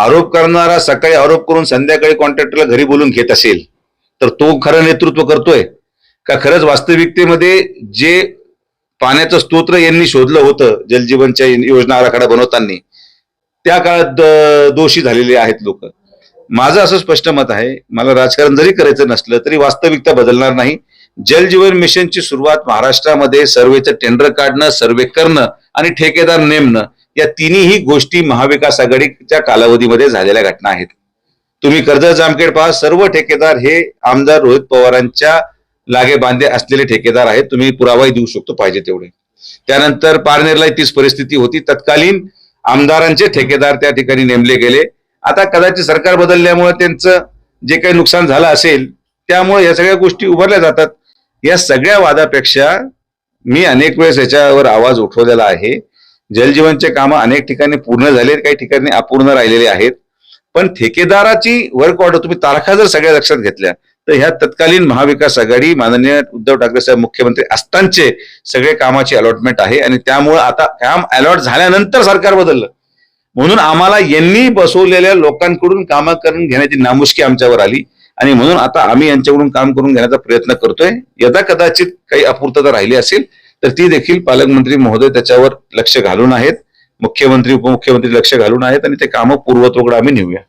आरोप करणारा सकाळी आरोप करून संध्याकाळी कॉन्ट्रॅक्टरला घरी बोलून घेत असेल तर तो खरं नेतृत्व करतोय? का खरंच वास्तविकतेमध्ये जे पाण्याचं स्तोत्र यांनी शोधलं होतं जलजीवनच्या योजना आराखडा बनवताना त्या काळात दोषी झालेले आहेत लोक. माझं असं स्पष्ट मत आहे मला राजकारण जरी करायचं नसलं तरी वास्तविकता बदलणार नाही. जलजीवन मिशनची सुरुवात महाराष्ट्रामध्ये सर्वेचं टेंडर काढणं सर्वे करणं आणि ठेकेदार नेमणं या तिन्ही गोष्टी महाविकास आघाडीच्या कालावधीमध्ये झालेल्या घटना आहेत. तुम्ही कर्जत जामखेड पहा सर्व ठेकेदार हे आमदार रोहित पवारांच्या लागे बांधे असलेले ठेकेदार आहेत. तुम्ही पुरावाही देऊ शकतो पाहिजे तेवढे. त्यानंतर पारनेरलाही तीच परिस्थिती होती. तत्कालीन आमदारांचे ठेकेदार त्या ठिकाणी नेमले गेले. आता कदाचित सरकार बदलल्यामुळे त्यांचं जे काही नुकसान झालं असेल त्यामुळे या सगळ्या गोष्टी उभारल्या जातात. या सगळ्या वादापेक्षा मी अनेक वेळेस याच्यावर आवाज उठवलेला आहे. जलजीवनचे कामं अनेक ठिकाणी पूर्ण झाले काही ठिकाणी अपूर्ण राहिलेले आहेत. पण ठेकेदाराची वर्क ऑर्डर तुम्ही तारखा जर सगळ्या लक्षात घेतल्या तर ह्या तत्कालीन महाविकास आघाडी माननीय उद्धव ठाकरे साहेब मुख्यमंत्री असतानाचे सगळे कामाची अलॉटमेंट आहे आणि त्यामुळे आता काम अलॉट झाल्यानंतर सरकार बदललं. म्हणून आम्हाला यांनी बसवलेल्या लोकांकडून कामं करून घेण्याची नामुष्की आमच्यावर आली आणि म्हणून आता आम्ही यांच्याकडून काम करून घेण्याचा प्रयत्न करतोय. यदा कदाचित काही अपूर्तता राहिली असेल तर ती देखील पालकमंत्री महोदय त्याच्यावर लक्ष घालून आहेत. मुख्यमंत्री उपमुख्यमंत्री लक्ष घालून आहेत आणि ते कामं पूर्वतोकडे आम्ही नेऊया.